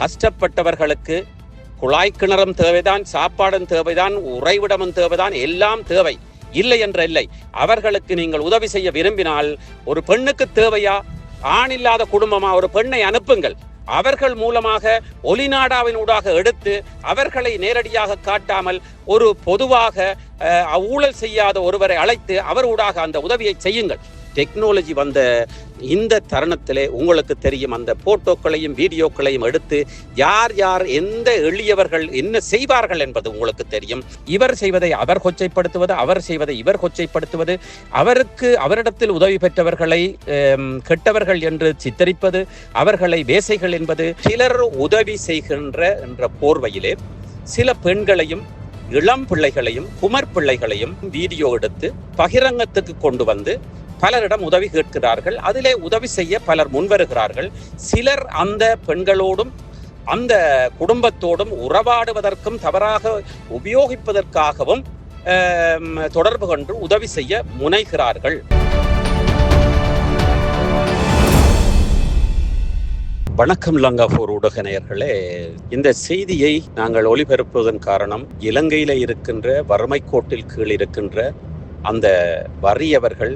கஷ்டப்பட்டவர்களுக்கு குழாய் கிணறும் தேவைதான் சாப்பாடும் தேவைதான் உறைவிடமும் தேவைதான் எல்லாம் தேவை. இல்லை என்ற இல்லை. அவர்களுக்கு நீங்கள் உதவி செய்ய விரும்பினால் ஒரு பெண்ணுக்கு தேவையா? ஆண் இல்லாத குடும்பமா? ஒரு பெண்ணை அனுப்புங்கள். அவர்கள் மூலமாக ஒளிநாடாவின் ஊடாக எடுத்து அவர்களை நேரடியாக காட்டாமல் ஒரு பொதுவாக ஊழல் செய்யாத ஒருவரை அழைத்து அவர் ஊடாக அந்த உதவியை செய்யுங்கள். டெக்னாலஜி வந்த இந்த தருணத்திலே உங்களுக்கு தெரியும். அந்த போட்டோக்களையும் வீடியோக்களையும் எடுத்து யார் யார் எந்த எளியவர்கள் என்ன செய்வார்கள் என்பது உங்களுக்கு தெரியும். இவர் செய்வதை அவர் கொச்சைப்படுத்துவது அவர் செய்வதை இவர் கொச்சைப்படுத்துவது அவருக்கு அவரிடத்தில் உதவி பெற்றவர்களை கெட்டவர்கள் என்று சித்தரிப்பது அவர்களை வேசைகள் என்பது சிலர் உதவி செய்கின்ற என்ற போர்வையிலே சில பெண்களையும் இளம் பிள்ளைகளையும் குமர் பிள்ளைகளையும் வீடியோ எடுத்து பகிரங்கத்துக்கு கொண்டு வந்து பலரிடம் உதவி கேட்கிறார்கள். அதிலே உதவி செய்ய பலர் முன்வருகிறார்கள். சிலர் அந்த பெண்களோடும் அந்த குடும்பத்தோடும் உறவாடுவதற்கும் தவறாக உபயோகிப்பதற்காகவும் தொடர்பு கொண்டு உதவி செய்ய முனைகிறார்கள். வணக்கம் லங்காபூர் ஊடக நேயர்களே இந்த செய்தியை நாங்கள் ஒளிபரப்புவதன் காரணம் இலங்கையில இருக்கின்ற வறுமை கோட்டில் கீழ் இருக்கின்ற அந்த வறியவர்கள்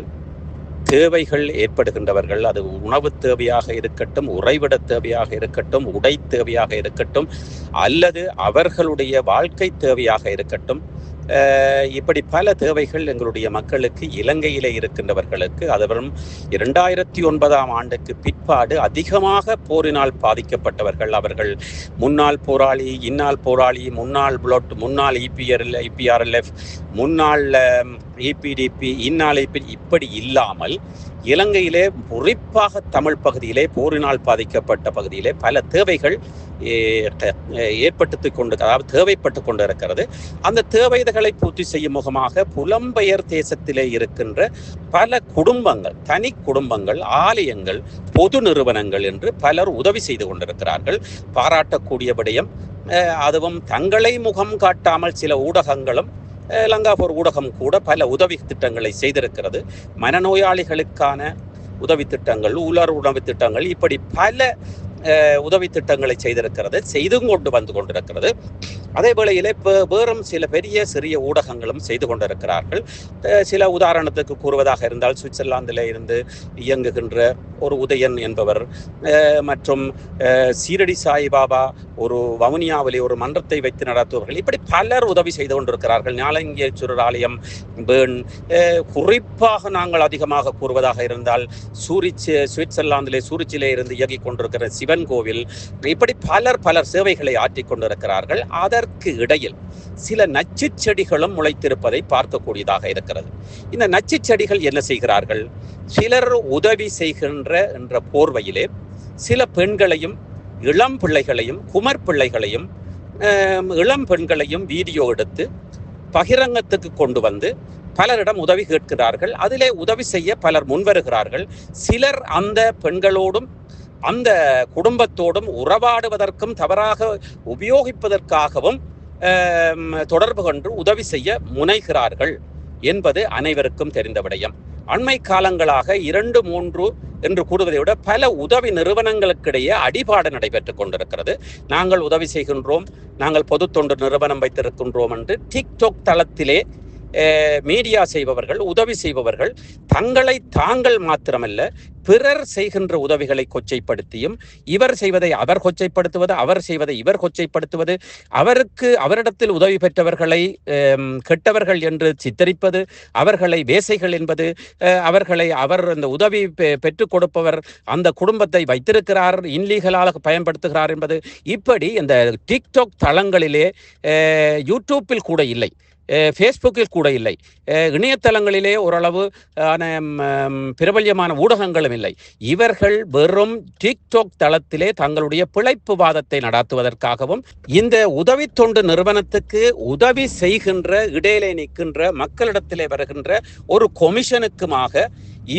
தேவைகள் ஏற்படுகின்றவர்கள் அது உணவு தேவையாக இருக்கட்டும் உறைவிட தேவையாக இருக்கட்டும் உடை தேவையாக இருக்கட்டும் அல்லது அவர்களுடைய வாழ்க்கை தேவையாக இருக்கட்டும் இப்படி பல தேவைகள் எங்களுடைய மக்களுக்கு இலங்கையிலே இருக்கின்றவர்களுக்கு அதுவரும் இரண்டாயிரத்தி ஒன்பதாம் ஆண்டுக்கு பிற்பாடு அதிகமாக போரினால் பாதிக்கப்பட்டவர்கள் அவர்கள். முன்னாள் போராளி இன்னால் போராளி முன்னாள் புளொட் முன்னாள் இபிஆர்எல் ஐபிஆர்எல்எஃப் முன்னாள் ஈபிடிபி இந்நாள் இப்படி இல்லாமல் இலங்கையிலே குறிப்பாக தமிழ் பகுதியிலே போரினால் பாதிக்கப்பட்ட பகுதியிலே பல தேவைகள் ஏ- ஏற்பட்டு கொண்டு அதாவது தேவைப்பட்டு கொண்டு இருக்கிறது அந்த தேவைகளை பூர்த்தி செய்யும் முகமாக புலம்பெயர் தேசத்திலே இருக்கின்ற பல குடும்பங்கள் தனி குடும்பங்கள் ஆலயங்கள் பொது நிறுவனங்கள் என்று பலர் உதவி செய்து கொண்டிருக்கிறார்கள். பாராட்டக்கூடிய விடயம் அதுவும் தங்களை முகம் காட்டாமல் சில ஊடகங்களும் லங்காபூர் ஊடகம் கூட பல உதவி திட்டங்களை செய்திருக்கிறது. மனநோயாளிகளுக்கான உதவி திட்டங்கள் உலர் உணவு திட்டங்கள் இப்படி பல உதவி திட்டங்களை செய்திருக்கிறது செய்தும் கொண்டு வந்து கொண்டிருக்கிறது. அதே வேளையிலே இப்போ வேறும் சில பெரிய சிறிய ஊடகங்களும் செய்து கொண்டிருக்கிறார்கள். சில உதாரணத்துக்கு கூறுவதாக இருந்தால் சுவிட்சர்லாந்தில் இருந்து இயங்குகின்ற ஒரு உதயன் என்பவர் மற்றும் சீரடி சாய்பாபா ஒரு வவுனியாவிலே ஒரு மன்றத்தை வைத்து நடத்துபவர்கள் இப்படி பலர் உதவி செய்து கொண்டிருக்கிறார்கள். ஞாலங்கேஸ்வரர் ஆலயம் பேர்ன் குறிப்பாக நாங்கள் அதிகமாக கூறுவதாக இருந்தால் சூரிச் சுவிட்சர்லாந்திலே சூரிச்சிலே இருந்து இயங்கிக் கொண்டிருக்கிற சிவன் கோவில் இப்படி பலர் பலர் சேவைகளை ஆற்றி கொண்டிருக்கிறார்கள். அதற்கு இடையில் சில நச்சுச் செடிகளும் முளைத்திருப்பதை பார்க்கக்கூடியதாக இருக்கிறது. இந்த நச்சுச் செடிகள் என்ன செய்கிறார்கள்? சிலர் உதவி செய்கின்ற என்ற போர்வையிலே சில பெண்களையும் இளம் பிள்ளைகளையும் குமர் பிள்ளைகளையும் இளம் பெண்களையும் வீடியோ எடுத்து பகிரங்கத்துக்கு கொண்டு வந்து பலரிடம் உதவி கேட்கிறார்கள். அதிலே உதவி செய்ய பலர் முன்வருகிறார்கள். சிலர் அந்த பெண்களோடும் அந்த குடும்பத்தோடும் உறவாடுவதற்கும் தவறாக உபயோகிப்பதற்காகவும் தொடர்பு கொண்டு உதவி செய்ய முனைகிறார்கள் என்பது அனைவருக்கும் தெரிந்த விடயம். அண்மை காலங்களாக இரண்டு மூன்று என்று கூடுவதை விட பல உதவி நிறுவனங்களுக்கிடையே அடிபாடு நடைபெற்றுக் கொண்டிருக்கிறது. நாங்கள் உதவி செய்கின்றோம் நாங்கள் பொது தொண்டு நிறுவனம் வைத்திருக்கின்றோம் என்று டிக்டாக் தளத்திலே மீடியா செய்பவர்கள் உதவி செய்பவர்கள் தங்களை தாங்கள் மாத்திரமல்ல பிறர் செய்கின்ற உதவிகளை கொச்சைப்படுத்தியும் இவர் செய்வதை அவர் கொச்சைப்படுத்துவது அவர் செய்வதை இவர் கொச்சைப்படுத்துவது அவருக்கு அவரிடத்தில் உதவி பெற்றவர்களை கெட்டவர்கள் என்று சித்தரிப்பது அவர்களை வேசைகள் என்பது அவர்களை அவர் அந்த உதவி பெ- பெற்றுக் கொடுப்பவர் அந்த குடும்பத்தை வைத்திருக்கிறார் இன்லீகலாக பயன்படுத்துகிறார் என்பது இப்படி இந்த டிக்டாக் தளங்களிலே யூடியூப்பில் கூட இல்லை. ஃபேஸ்புக்கில் கூட இல்லை. இணையதளங்களிலே ஓரளவு பிரபல்யமான ஊடகங்களும் இல்லை. இவர்கள் வெறும் டிக்டாக் தளத்திலே தங்களுடைய பிழைப்பு வாதத்தை நடாத்துவதற்காகவும் இந்த உதவி தொண்டு நிறுவனத்துக்கு உதவி செய்கின்ற இடையிலே நிற்கின்ற மக்களிடத்திலே வருகின்ற ஒரு கொமிஷனுக்குமாக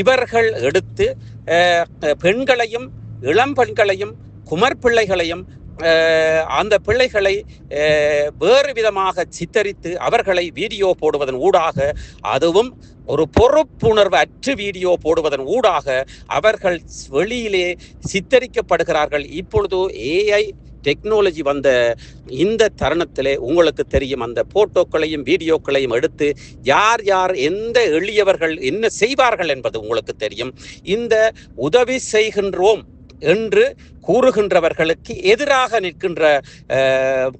இவர்கள் எடுத்து பெண்களையும் இளம் பெண்களையும் குமர் பிள்ளைகளையும் அந்த பிள்ளைகளை வேறு விதமாக சித்தரித்து அவர்களை வீடியோ போடுவதன் ஊடாக அதுவும் ஒரு பொறுப்புணர்வு அற்று வீடியோ போடுவதன் ஊடாக அவர்கள் வெளியிலே சித்தரிக்கப்படுகிறார்கள். இப்பொழுது ஏஐ டெக்னாலஜி வந்த இந்த தருணத்திலே உங்களுக்கு தெரியும். அந்த போட்டோக்களையும் வீடியோக்களையும் எடுத்து யார் யார் எந்த எளியவர்கள் என்ன செய்வார்கள் என்பது உங்களுக்கு தெரியும். இந்த உதவி செய்கின்றோம் என்று கூறுகின்றவர்களுக்கு எதிராக நிற்கின்ற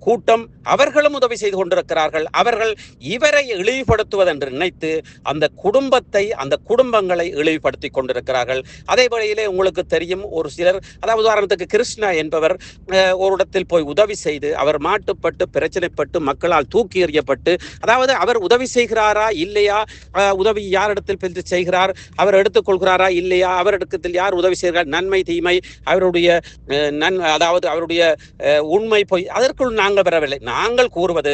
கூட்டம் அவர்களும் உதவி செய்து கொண்டிருக்கிறார்கள். அவர்கள் இவரை இழிவுபடுத்துவதென்று நினைத்து அந்த குடும்பத்தை அந்த குடும்பங்களை இழிவுபடுத்தி கொண்டிருக்கிறார்கள். அதே வழியிலே உங்களுக்கு தெரியும் ஒரு சிலர் அதாவது உதாரணத்துக்கு கிருஷ்ணா என்பவர் ஒரு இடத்தில் போய் உதவி செய்து அவர் மாட்டுப்பட்டு பிரச்சனைப்பட்டு மக்களால் தூக்கி எறியப்பட்டு அதாவது அவர் உதவி செய்கிறாரா இல்லையா? உதவி யாரிடத்தில் பிரித்து செய்கிறார்? அவர் எடுத்துக்கொள்கிறாரா இல்லையா? அவரிடத்தில் யார் உதவி செய்கிறார்? நன்மை தீமை அவருடைய நன் அதாவது அவருடைய உண்மை பொய் அதற்குள் நாங்கள் பெறவில்லை நாங்கள் கூறுவது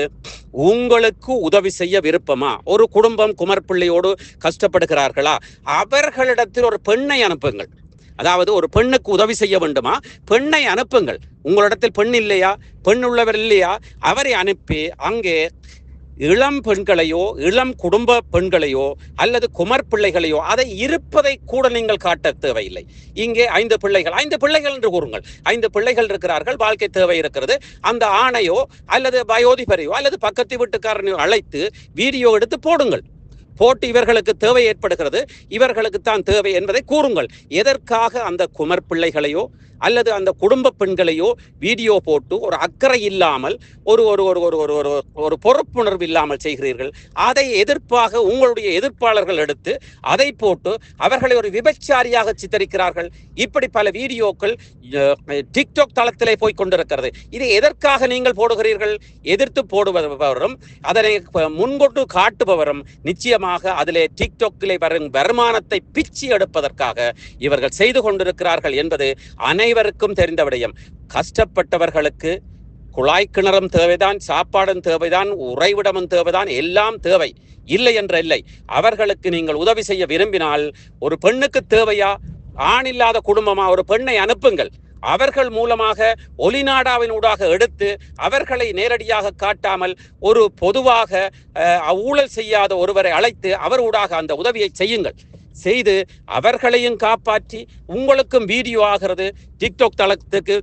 உங்களுக்கு உதவி செய்ய விருப்பமா? ஒரு குடும்பம் குமர்பிள்ளையோடு கஷ்டப்படுகிறார்களா? அவர்களிடத்தில் ஒரு பெண்ணை அனுப்புங்கள். அதாவது ஒரு பெண்ணுக்கு உதவி செய்ய வேண்டுமா? பெண்ணை அனுப்புங்கள். உங்களிடத்தில் பெண் இல்லையா? பெண் உள்ளவர் இல்லையா? அவரை அனுப்பி அங்கே இளம் பெண்களையோ இளம் குடும்ப பெண்களையோ அல்லது குமர் பிள்ளைகளையோ அதை இருப்பதை கூட நீங்கள் காட்ட தேவையில்லை. இங்கே ஐந்து பிள்ளைகள் ஐந்து பிள்ளைகள் என்று கூறுங்கள். ஐந்து பிள்ளைகள் இருக்கிறார்கள் வாழ்க்கை தேவை இருக்கிறது. அந்த ஆணையோ அல்லது வயோதிபரையோ அல்லது பக்கத்து வீட்டுக்காரனையோ அழைத்து வீடியோ எடுத்து போடுங்கள். போட்டு இவர்களுக்கு தேவை ஏற்படுகிறது. இவர்களுக்கு தான் தேவை என்பதை கூறுங்கள். எதற்காக அந்த குமர் பிள்ளைகளையோ அல்லது அந்த குடும்ப பெண்களையோ வீடியோ போட்டு ஒரு அக்கறை இல்லாமல் ஒரு ஒரு ஒரு ஒரு ஒரு ஒரு ஒரு பொறுப்புணர்வு இல்லாமல் செய்கிறீர்கள். அதை எதிர்ப்பாக உங்களுடைய எதிர்ப்பாளர்கள் எடுத்து அதை போட்டு அவர்களை ஒரு விபச்சாரியாக சித்தரிக்கிறார்கள். இப்படி பல வீடியோக்கள் டிக்டாக் தளத்திலே போய் கொண்டிருக்கிறது. இதை எதற்காக நீங்கள் போடுகிறீர்கள்? எதிர்த்து போடுபவரும் அதனை முன்கொண்டு காட்டுபவரும் நிச்சயமாக அதிலே டிக்டாக்கிலே வரும் வருமானத்தை பிச்சு எடுப்பதற்காக இவர்கள் செய்து கொண்டிருக்கிறார்கள் என்பது அனைவருக்கும் தெரிந்த விடயம். கஷ்டப்பட்டவர்களுக்கு குழாய் கிணறும் தேவைதான் சாப்பாடும் தேவைதான் உறைவிடமும் தேவைதான் எல்லாம் தேவை. இல்லை என்ற இல்லை. அவர்களுக்கு நீங்கள் உதவி செய்ய விரும்பினால் ஒரு பெண்ணுக்கு தேவையா? ஆண் இல்லாத குடும்பமா? ஒரு பெண்ணை அனுப்புங்கள். அவர்கள் மூலமாக ஒளிநாடாவின் ஊடாக எடுத்து அவர்களை நேரடியாக காட்டாமல் ஒரு பொதுவாக ஊழல் செய்யாத ஒருவரை அழைத்து அவர் ஊடாக அந்த உதவியை செய்யுங்கள். செய்து அவர்களையும் காப்பாற்றி உங்களுக்கும் வீடியோ ஆகிறது. டிக்டாக் தளத்துக்கு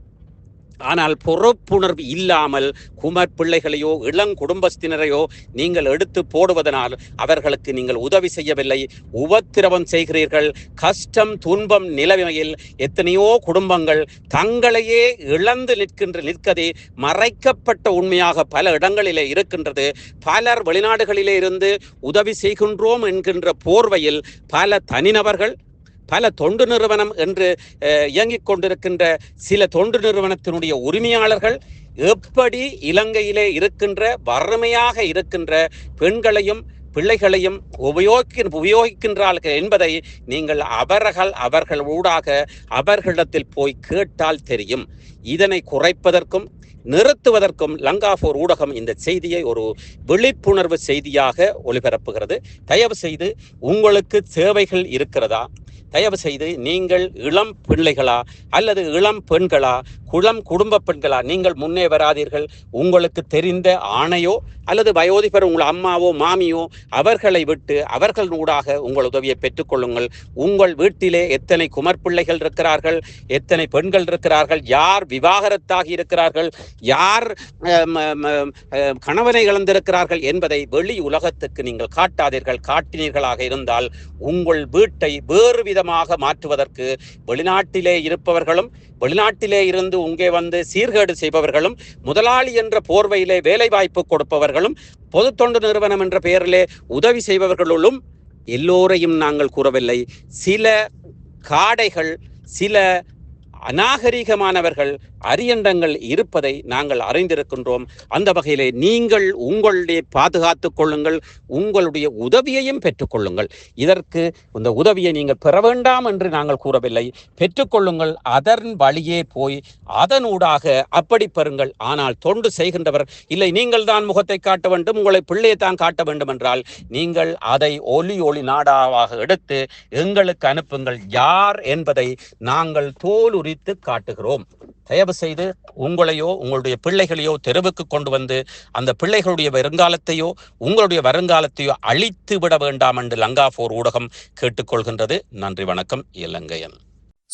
ஆனால் பொறுப்புணர்வு இல்லாமல் குமர் பிள்ளைகளையோ இளங் குடும்பஸ்தினரையோ நீங்கள் எடுத்து போடுவதனால் அவர்களுக்கு நீங்கள் உதவி செய்யவில்லை. உபத்திரவம் செய்கிறீர்கள். கஷ்டம் துன்பம் நிலைமையில் எத்தனையோ குடும்பங்கள் தங்களையே இழந்து நிற்கின்ற நிற்கதே மறைக்கப்பட்ட உண்மையாக பல இடங்களிலே இருக்கின்றது. பலர் வெளிநாடுகளிலே இருந்து உதவி செய்கின்றோம் என்கின்ற போர்வையில் பல தனிநபர்கள் பல தொண்டு நிறுவனம் என்று இயங்கிக் கொண்டிருக்கின்ற சில தொண்டு நிறுவனத்தினுடைய உரிமையாளர்கள் எப்படி இலங்கையிலே இருக்கின்ற வறுமையாக இருக்கின்ற பெண்களையும் பிள்ளைகளையும் உபயோகி உபயோகிக்கின்றார்கள் என்பதை நீங்கள் அவர்கள் அவர்கள் ஊடாக அவர்களிடத்தில் போய் கேட்டால் தெரியும். இதனை குறைப்பதற்கும் நிறுத்துவதற்கும் லங்காபோர் ஊடகம் இந்த செய்தியை ஒரு விழிப்புணர்வு செய்தியாக ஒளிபரப்புகிறது. தயவு செய்து உங்களுக்கு சேவைகள் இருக்கிறதா? தயவு செய்து நீங்கள் இளம் பிள்ளைகளா அல்லது இளம் பெண்களா குளம் குடும்ப பெண்களா நீங்கள் முன்னே வராதீர்கள். உங்களுக்கு தெரிந்த ஆணையோ அல்லது வயோதிபர் உங்கள் அம்மாவோ மாமியோ அவர்களை விட்டு அவர்கள் ஊடாக உங்கள் உதவியை பெற்றுக்கொள்ளுங்கள் உங்கள் வீட்டிலே எத்தனை குமர் பிள்ளைகள் இருக்கிறார்கள் எத்தனை பெண்கள் இருக்கிறார்கள் யார் விவாகரத்தாகி இருக்கிறார்கள் யார் கணவனை இழந்திருக்கிறார்கள் என்பதை வெளி உலகத்துக்கு நீங்கள் காட்டாதீர்கள் காட்டினீர்களாக இருந்தால் உங்கள் வீட்டை வேறு விதமாக மாற்றுவதற்கு வெளிநாட்டிலே இருப்பவர்களும் வெளிநாட்டிலே இருந்து இங்கே வந்து சீர்கேடு செய்பவர்களும் முதலாளி என்ற போர்வையிலே வேலை வாய்ப்பு கொடுப்பவர்களும் பொது தொண்டு நிறுவனம் என்ற பெயரிலே உதவி செய்பவர்களுள்ளும் எல்லோரையும் நாங்கள் கூறவில்லை. சில காடைகள் சில அநாகரிகமானவர்கள் அரியண்டங்கள் இருப்பதை நாங்கள் அறிந்திருக்கின்றோம். அந்த வகையிலே நீங்கள் உங்களுடைய பாதுகாத்துக் கொள்ளுங்கள் உங்களுடைய உதவியையும் பெற்றுக்கொள்ளுங்கள் இதற்கு இந்த உதவியை நீங்கள் பெற வேண்டாம் என்று நாங்கள் கூறவில்லை. பெற்றுக்கொள்ளுங்கள் அதன் வழியே போய் அதனூடாக அப்படி பெறுங்கள். ஆனால் தொண்டு செய்கின்றவர் இல்லை நீங்கள் தான் முகத்தை காட்ட வேண்டும் உங்களை பிள்ளையை தான் காட்ட வேண்டும் என்றால் நீங்கள் அதை ஒலி ஒளி நாடாவாக எடுத்து எங்களுக்கு அனுப்புங்கள். யார் என்பதை நாங்கள் தோல் உரித்து காட்டுகிறோம். தயவு செய்து உங்களையோ உங்களுடைய பிள்ளைகளையோ தெருவுக்கு கொண்டு வந்து அந்த பிள்ளைகளுடைய வருங்காலத்தையோ உங்களுடைய வருங்காலத்தையோ அழித்து விட வேண்டாம் என்று லங்கா போர் ஊடகம் கேட்டுக்கொள்கின்றது. நன்றி வணக்கம். இலங்கையன்.